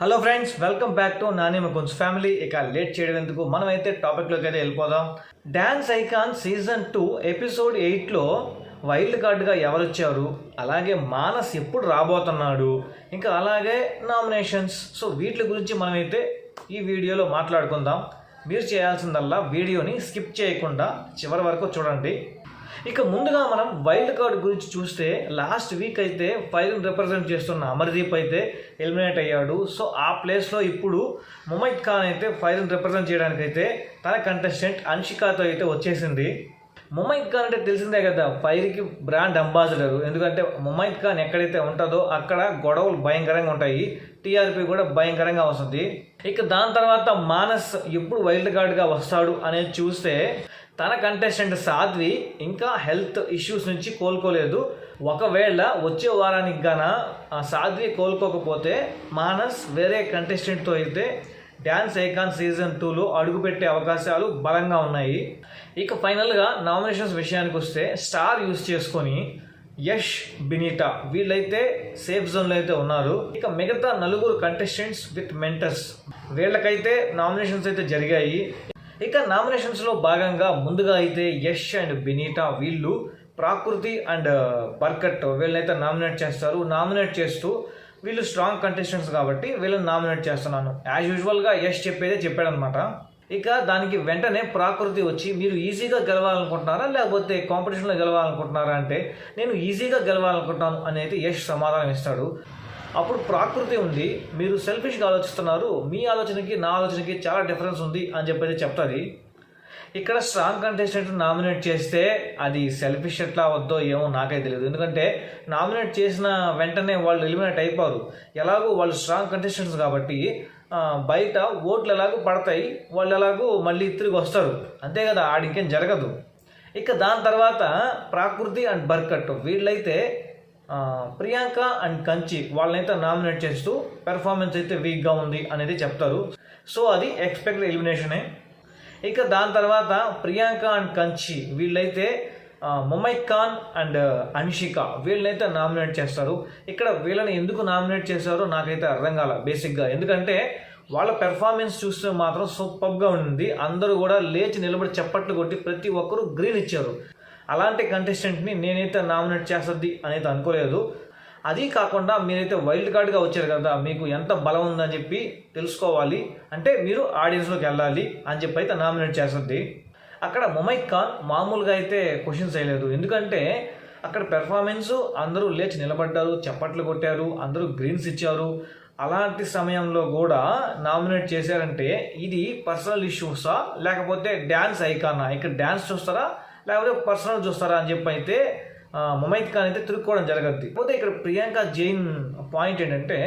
Hello friends welcome back to Nani Mukunj family ఇక late చేయడం ఎందుకు? మనమైతే టాపిక్లోకి అయితే వెళ్ళిపోదాం. Dance icon season two episode ఎయిట్లో వైల్డ్ కార్డ్గా ఎవరు వచ్చారు? అలాగే మానస్ ఎప్పుడు రాబోతున్నాడు? ఇంకా అలాగే నామినేషన్స్ సో వీటి గురించి మనమైతే ఈ వీడియోలో మాట్లాడుకుందాం. మీరు చేయాల్సిందల్లా వీడియోని స్కిప్ చేయకుండా చివరి వరకు చూడండి. ఇక ముందుగా మనం వైల్డ్ కార్డ్ గురించి చూస్తే లాస్ట్ వీక్ అయితే ఫైర్ రిప్రజెంట్ చేస్తున్న అమర్దీప్ అయితే ఎలిమినేట్ అయ్యాడు. సో ఆ ప్లేస్లో ఇప్పుడు ముమైత్ ఖాన్ అయితే ఫైర్ రిప్రజెంట్ చేయడానికి అయితే తన కంటెస్టెంట్ అన్షికాతో అయితే వచ్చేసింది. ముమైత్ ఖాన్ అంటే తెలిసిందే కదా ఫైర్కి బ్రాండ్ అంబాసిడర్ ఎందుకంటే ముమైత్ ఖాన్ ఎక్కడైతే ఉంటుందో అక్కడ గొడవలు భయంకరంగా ఉంటాయి. టీఆర్పీ కూడా భయంకరంగా వస్తుంది. ఇక దాని తర్వాత మానస్ ఎప్పుడు వైల్డ్ కార్డ్గా వస్తాడు అనేది చూస్తే తన కంటెస్టెంట్ సాధ్వి ఇంకా హెల్త్ ఇష్యూస్ నుంచి కోలుకోలేదు. ఒకవేళ వచ్చే వారానికి గాన ఆ సాధ్వి కోలుకోకపోతే మానస్ వేరే కంటెస్టెంట్తో అయితే డ్యాన్స్ ఐకాన్ సీజన్ టూలో అడుగుపెట్టే అవకాశాలు బలంగా ఉన్నాయి. ఇక ఫైనల్గా నామినేషన్స్ విషయానికి వస్తే స్టార్ యూస్ చేసుకొని యష్ బినీటా వీళ్ళైతే సేఫ్ జోన్లో అయితే ఉన్నారు. ఇక మిగతా నలుగురు కంటెస్టెంట్స్ విత్ మెంటర్స్ వీళ్ళకైతే నామినేషన్స్ అయితే జరిగాయి. ఇక నామినేషన్స్లో భాగంగా ముందుగా అయితే యష్ అండ్ బినీటా వీళ్ళు ప్రాకృతి అండ్ బర్కట్ వీళ్ళనైతే నామినేట్ చేస్తారు. నామినేట్ చేస్తూ వీళ్ళు స్ట్రాంగ్ కంటెస్టెంట్స్ కాబట్టి వీళ్ళని నామినేట్ చేస్తున్నాను. యాజ్ యూజువల్గా యష్ చెప్పేదే చెప్పాడనమాట ఇక దానికి వెంటనే ప్రాకృతి వచ్చి మీరు ఈజీగా గెలవాలనుకుంటున్నారా? లేకపోతే కాంపిటీషన్లో గెలవాలనుకుంటున్నారా అంటే నేను ఈజీగా గెలవాలనుకుంటున్నాను అనేది యష్ సమాధానం ఇస్తాడు. అప్పుడు ప్రాకృతి ఉంది మీరు సెల్ఫిష్గా ఆలోచిస్తున్నారు మీ ఆలోచనకి నా ఆలోచనకి చాలా డిఫరెన్స్ ఉంది అని చెప్పేది చెప్తుంది. ఇక్కడ స్ట్రాంగ్ కంటెస్టెంట్ నామినేట్ చేస్తే అది సెల్ఫిష్ ఎట్లా వద్దో ఏమో నాకే తెలియదు ఎందుకంటే నామినేట్ చేసిన వెంటనే వాళ్ళు ఎలిమినేట్ అయిపోరు. ఎలాగో వాళ్ళు స్ట్రాంగ్ కంటెస్టెంట్స్ కాబట్టి బయట ఓట్లు ఎలాగో పడతాయి వాళ్ళు ఎలాగో మళ్ళీ తిరిగి వస్తారు. అంతే కదా ఆడింకేం జరగదు. ఇక దాని తర్వాత ప్రాకృతి అండ్ బర్కట్ వీళ్ళైతే ప్రియాంక అండ్ కంచి వాళ్ళనైతే నామినేట్ చేస్తూ పెర్ఫార్మెన్స్ అయితే వీక్గా ఉంది అనేది చెప్తారు. సో అది ఎక్స్పెక్ట్ ఎలిమినేషనే ఇక దాని తర్వాత ప్రియాంక అండ్ కంచి వీళ్ళైతే ముమై ఖాన్ అండ్ అన్షిక వీళ్ళనైతే నామినేట్ చేస్తారు. ఇక్కడ వీళ్ళని ఎందుకు నామినేట్ చేశారో నాకైతే అర్థం కాల బేసిక్గా. ఎందుకంటే వాళ్ళ పెర్ఫార్మెన్స్ చూస్తే మాత్రం సూపర్గా ఉంది. అందరూ కూడా లేచి నిలబడి చప్పట్లు కొట్టి ప్రతి ఒక్కరూ గ్రీన్ ఇచ్చారు. అలాంటి కంటెస్టెంట్ని నేనైతే నామినేట్ చేస్తుంది అనేది అనుకోలేదు. అది కాకుండా మీరైతే వైల్డ్ కార్డ్గా వచ్చారు కదా మీకు ఎంత బలం ఉందని చెప్పి తెలుసుకోవాలి. అంటే మీరు ఆడియన్స్లోకి వెళ్ళాలి అని చెప్పి అయితే నామినేట్ చేస్తుంది. అక్కడ ముమైత్ ఖాన్ మామూలుగా అయితే క్వశ్చన్స్ వేయలేదు ఎందుకంటే అక్కడ పెర్ఫార్మెన్స్ అందరూ లేచి నిలబడ్డారు చప్పట్లు కొట్టారు అందరూ గ్రీన్స్ ఇచ్చారు. అలాంటి సమయంలో కూడా నామినేట్ చేశారంటే ఇది పర్సనల్ ఇష్యూసా లేకపోతే డ్యాన్స్ ఐకానా ఇక్కడ డ్యాన్స్ చూస్తారా? లేకపోతే పర్సనల్ చూస్తారా అని చెప్పి అయితే ముమైత్ ఖాన్ అయితే తిరుక్కోవడం జరగద్ది. పోతే ఇక్కడ ప్రియాంక జైన్ పాయింట్ ఏంటంటే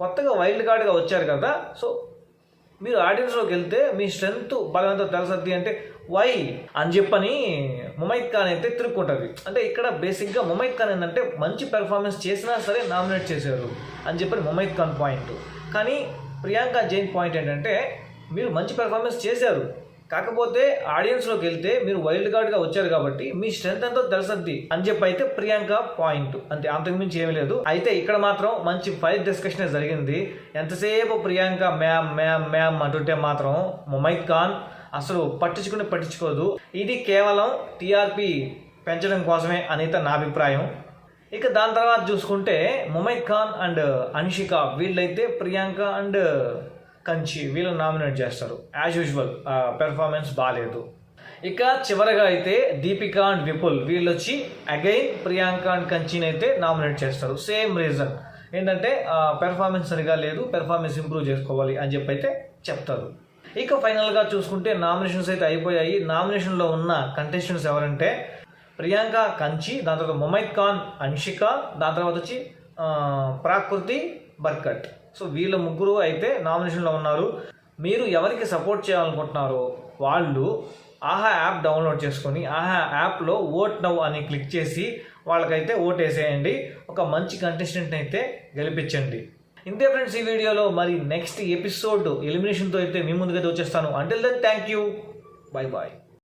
కొత్తగా వైల్డ్ కార్డ్గా వచ్చారు కదా సో మీరు ఆడియన్స్లోకి వెళ్తే మీ స్ట్రెంత్ బలవంతం తెలుసద్ది అంటే వై అని చెప్పని ముమైత్ ఖాన్ అయితే తిరుక్కుంటుంది. అంటే ఇక్కడ బేసిక్గా ముమైత్ ఖాన్ ఏంటంటే మంచి పెర్ఫార్మెన్స్ చేసినా సరే నామినేట్ చేశారు అని చెప్పని ముమైత్ ఖాన్ పాయింట్. కానీ ప్రియాంక జైన్ పాయింట్ ఏంటంటే మీరు మంచి పెర్ఫార్మెన్స్ చేశారు. కాకపోతే ఆడియన్స్లోకి వెళ్తే మీరు వైల్డ్ కార్డ్గా వచ్చారు కాబట్టి మీ స్ట్రెంత్ ఎంతో తెలుసద్ది అని చెప్పి అయితే ప్రియాంక పాయింట్ అంతే అంతకుమించి ఏమీ లేదు. అయితే ఇక్కడ మాత్రం మంచి ఫైర్ డిస్కషన్ జరిగింది. ఎంతసేపు ప్రియాంక మ్యామ్ మ్యామ్ మ్యామ్ అంటుంటే మాత్రం ముమైత్ ఖాన్ అసలు పట్టించుకుని పట్టించుకోదు. ఇది కేవలం టీఆర్పి పెంచడం కోసమే అనేది నా అభిప్రాయం. ఇక దాని తర్వాత చూసుకుంటే ముమైత్ ఖాన్ అండ్ అన్షిక వీళ్ళైతే ప్రియాంక అండ్ కంచి వీళ్ళని నామినేట్ చేస్తారు. యాజ్ యూజువల్ పెర్ఫార్మెన్స్ బాగాలేదు ఇక చివరగా అయితే దీపిక అండ్ విపుల్ వీళ్ళు వచ్చి అగైన్ ప్రియాంక అండ్ కంచిని అయితే నామినేట్ చేస్తారు. సేమ్ రీజన్ ఏంటంటే పెర్ఫార్మెన్స్ సరిగా లేదు పెర్ఫార్మెన్స్ ఇంప్రూవ్ చేసుకోవాలి అని చెప్పి అయితే చెప్తారు. ఇక ఫైనల్గా చూసుకుంటే నామినేషన్స్ అయితే అయిపోయాయి. నామినేషన్లో ఉన్న కంటెస్టెంట్స్ ఎవరంటే ప్రియాంక కంచి దాని తర్వాత ముమైద్ ఖాన్ అన్షిక దాని తర్వాత వచ్చి ప్రాకృతి బర్కట్. సో వీళ్ళ ముగ్గురు అయితే నామినేషన్లో ఉన్నారు. మీరు ఎవరికి సపోర్ట్ చేయాలనుకుంటున్నారో వాళ్ళు ఆహా యాప్ డౌన్లోడ్ చేసుకొని ఆహా యాప్లో ఓట్ నవ్ అని క్లిక్ చేసి వాళ్ళకైతే ఓట్ వేసేయండి. ఒక మంచి కంటెస్టెంట్ని అయితే గెలిపించండి. ఇంతే ఫ్రెండ్స్ ఈ వీడియోలో మరి నెక్స్ట్ ఎపిసోడ్ ఎలిమినేషన్తో అయితే మీ ముందుకైతే వచ్చేస్తాను. Until then thank you bye bye